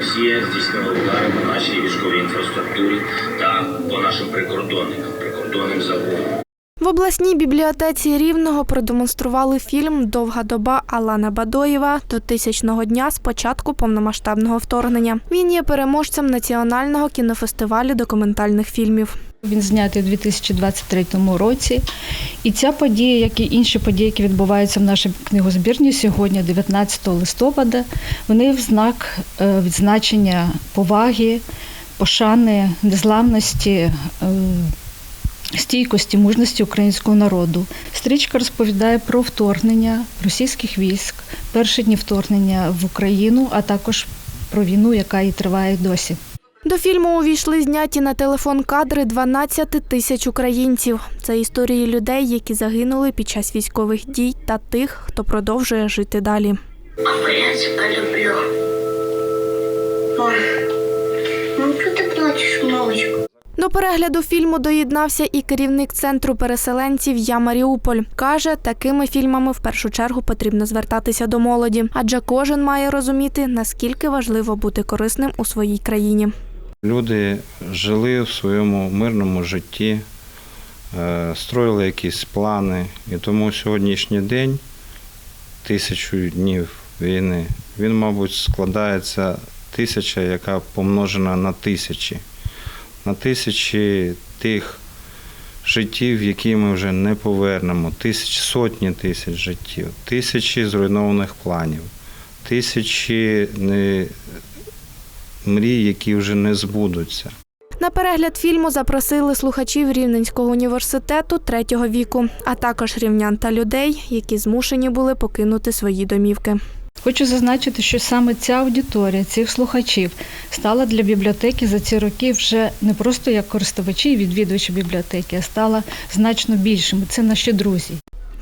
Росія здійснила удари по нашій військовій інфраструктурі та по нашим прикордонникам, прикордонним загонам. В обласній бібліотеці Рівного продемонстрували фільм Довга доба Алана Бадоєва до тисячного дня з початку повномасштабного вторгнення. Він є переможцем національного кінофестивалю документальних фільмів. Він знятий у 2023 році. І ця подія, як і інші події, які відбуваються в нашій книгозбірні сьогодні, 19 листопада, вони в знак е, відзначення поваги, пошани, незламності. е, Стійкості, мужності українського народу. Стрічка розповідає про вторгнення російських військ, перші дні вторгнення в Україну, а також про війну, яка і триває досі. До фільму увійшли зняті на телефон кадри 12 тисяч українців. Це історії людей, які загинули під час військових дій, та тих, хто продовжує жити далі. Папа, я тебя люблю. Ну? До перегляду фільму доєднався і керівник центру переселенців Я Маріуполь. Каже, такими фільмами в першу чергу потрібно звертатися до молоді, адже кожен має розуміти, наскільки важливо бути корисним у своїй країні. Люди жили в своєму мирному житті, е, строїли якісь плани. І тому сьогоднішній день, тисячу днів війни, він, мабуть, складається тисяча, яка помножена на тисячі, на тисячі тих життів, які ми вже не повернемо, тисяч, сотні тисяч життів, тисячі зруйнованих планів, тисячі не мрій, які вже не збудуться. На перегляд фільму запросили слухачів Рівненського університету третього віку, а також рівнян та людей, які змушені були покинути свої домівки. Хочу зазначити, що саме ця аудиторія цих слухачів стала для бібліотеки за ці роки вже не просто як користувачі і відвідувачі бібліотеки, а стала значно більшими. Це наші друзі.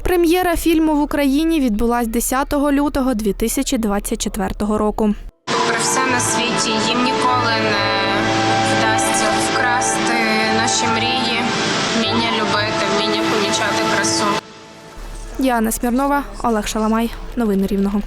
Прем'єра фільму в Україні відбулась 10 лютого 2024 року. Світі, їм ніколи не вдасться вкрасти наші мрії, вміння любити, вміння помічати красу. Діана Смірнова, Олег Шаламай. Новини Рівного.